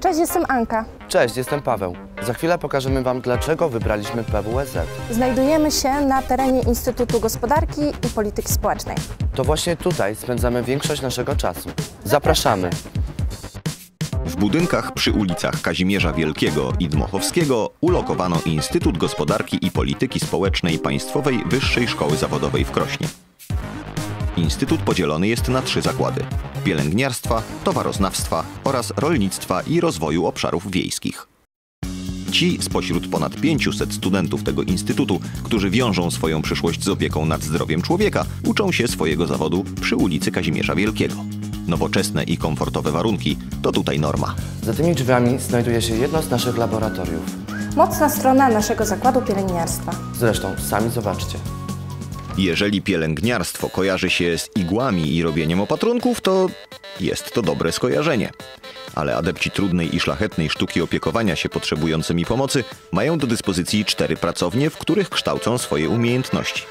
Cześć, jestem Anka. Cześć, jestem Paweł. Za chwilę pokażemy Wam, dlaczego wybraliśmy PWSZ. Znajdujemy się na terenie Instytutu Gospodarki i Polityki Społecznej. To właśnie tutaj spędzamy większość naszego czasu. Zapraszamy. W budynkach przy ulicach Kazimierza Wielkiego i Dmochowskiego ulokowano Instytut Gospodarki i Polityki Społecznej Państwowej Wyższej Szkoły Zawodowej w Krośnie. Instytut podzielony jest na trzy zakłady: pielęgniarstwa, towaroznawstwa oraz rolnictwa i rozwoju obszarów wiejskich. Ci spośród ponad 500 studentów tego instytutu, którzy wiążą swoją przyszłość z opieką nad zdrowiem człowieka, uczą się swojego zawodu przy ulicy Kazimierza Wielkiego. Nowoczesne i komfortowe warunki to tutaj norma. Za tymi drzwiami znajduje się jedno z naszych laboratoriów. Mocna strona naszego zakładu pielęgniarstwa. Zresztą, sami zobaczcie. Jeżeli pielęgniarstwo kojarzy się z igłami i robieniem opatrunków, to jest to dobre skojarzenie. Ale adepci trudnej i szlachetnej sztuki opiekowania się potrzebującymi pomocy mają do dyspozycji cztery pracownie, w których kształcą swoje umiejętności.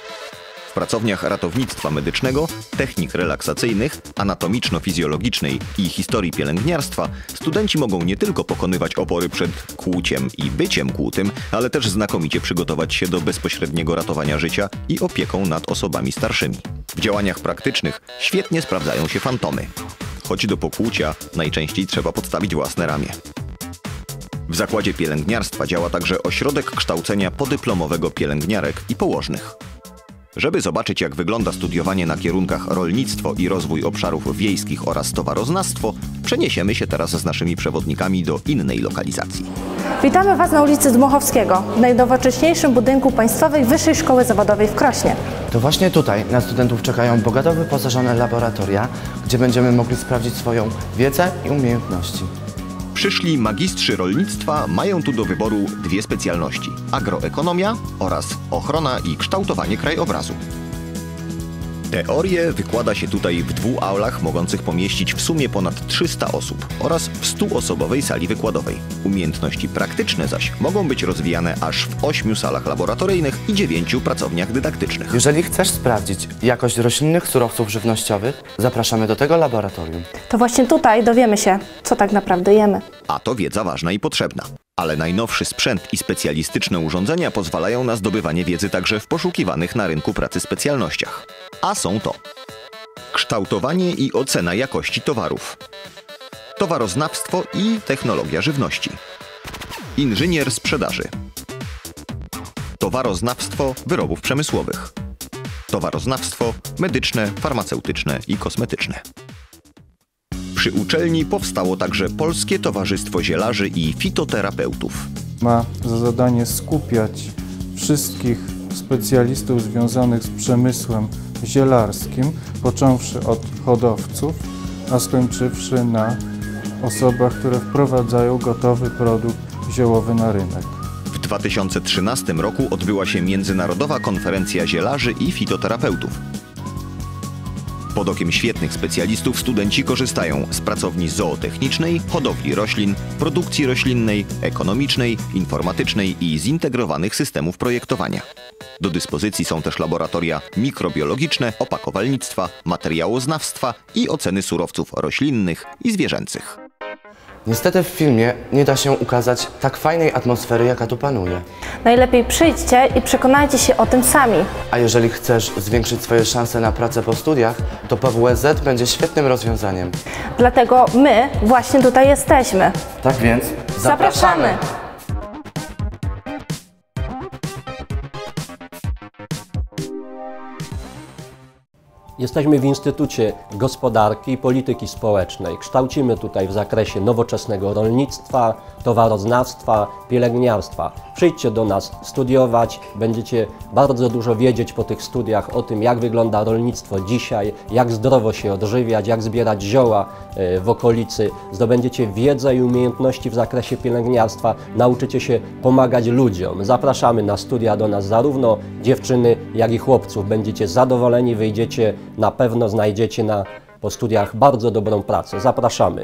W pracowniach ratownictwa medycznego, technik relaksacyjnych, anatomiczno-fizjologicznej i historii pielęgniarstwa studenci mogą nie tylko pokonywać opory przed kłuciem i byciem kłutym, ale też znakomicie przygotować się do bezpośredniego ratowania życia i opieką nad osobami starszymi. W działaniach praktycznych świetnie sprawdzają się fantomy. Choć do pokłucia najczęściej trzeba podstawić własne ramię. W zakładzie pielęgniarstwa działa także ośrodek kształcenia podyplomowego pielęgniarek i położnych. Żeby zobaczyć, jak wygląda studiowanie na kierunkach rolnictwo i rozwój obszarów wiejskich oraz towaroznawstwo, przeniesiemy się teraz z naszymi przewodnikami do innej lokalizacji. Witamy Was na ulicy Dmochowskiego, w najnowocześniejszym budynku Państwowej Wyższej Szkoły Zawodowej w Krośnie. To właśnie tutaj na studentów czekają bogato wyposażone laboratoria, gdzie będziemy mogli sprawdzić swoją wiedzę i umiejętności. Przyszli magistrzy rolnictwa mają tu do wyboru dwie specjalności: agroekonomia oraz ochrona i kształtowanie krajobrazu. Teorię wykłada się tutaj w dwóch aulach mogących pomieścić w sumie ponad 300 osób oraz w 100-osobowej sali wykładowej. Umiejętności praktyczne zaś mogą być rozwijane aż w 8 salach laboratoryjnych i 9 pracowniach dydaktycznych. Jeżeli chcesz sprawdzić jakość roślinnych surowców żywnościowych, zapraszamy do tego laboratorium. To właśnie tutaj dowiemy się, co tak naprawdę jemy. A to wiedza ważna i potrzebna. Ale najnowszy sprzęt i specjalistyczne urządzenia pozwalają na zdobywanie wiedzy także w poszukiwanych na rynku pracy specjalnościach. A są to kształtowanie i ocena jakości towarów, towaroznawstwo i technologia żywności, inżynier sprzedaży, towaroznawstwo wyrobów przemysłowych, towaroznawstwo medyczne, farmaceutyczne i kosmetyczne. Przy uczelni powstało także Polskie Towarzystwo Zielarzy i Fitoterapeutów. ma za zadanie skupiać wszystkich specjalistów związanych z przemysłem zielarskim, począwszy od hodowców, a skończywszy na osobach, które wprowadzają gotowy produkt ziołowy na rynek. W 2013 roku odbyła się Międzynarodowa Konferencja Zielarzy i Fitoterapeutów. Pod okiem świetnych specjalistów studenci korzystają z pracowni zootechnicznej, hodowli roślin, produkcji roślinnej, ekonomicznej, informatycznej i zintegrowanych systemów projektowania. Do dyspozycji są też laboratoria mikrobiologiczne, opakowalnictwa, materiałoznawstwa i oceny surowców roślinnych i zwierzęcych. Niestety w filmie nie da się ukazać tak fajnej atmosfery, jaka tu panuje. Najlepiej przyjdźcie i przekonajcie się o tym sami. A jeżeli chcesz zwiększyć swoje szanse na pracę po studiach, to PWSZ będzie świetnym rozwiązaniem. Dlatego my właśnie tutaj jesteśmy. Tak więc Zapraszamy. Jesteśmy w Instytucie Gospodarki i Polityki Społecznej. Kształcimy tutaj w zakresie nowoczesnego rolnictwa, towaroznawstwa, pielęgniarstwa. Przyjdźcie do nas studiować, będziecie bardzo dużo wiedzieć po tych studiach o tym, jak wygląda rolnictwo dzisiaj, jak zdrowo się odżywiać, jak zbierać zioła e, w okolicy. Zdobędziecie wiedzę i umiejętności w zakresie pielęgniarstwa, nauczycie się pomagać ludziom. Zapraszamy na studia do nas zarówno dziewczyny, jak i chłopców. Będziecie zadowoleni, wyjdziecie, na pewno znajdziecie na, po studiach bardzo dobrą pracę. Zapraszamy.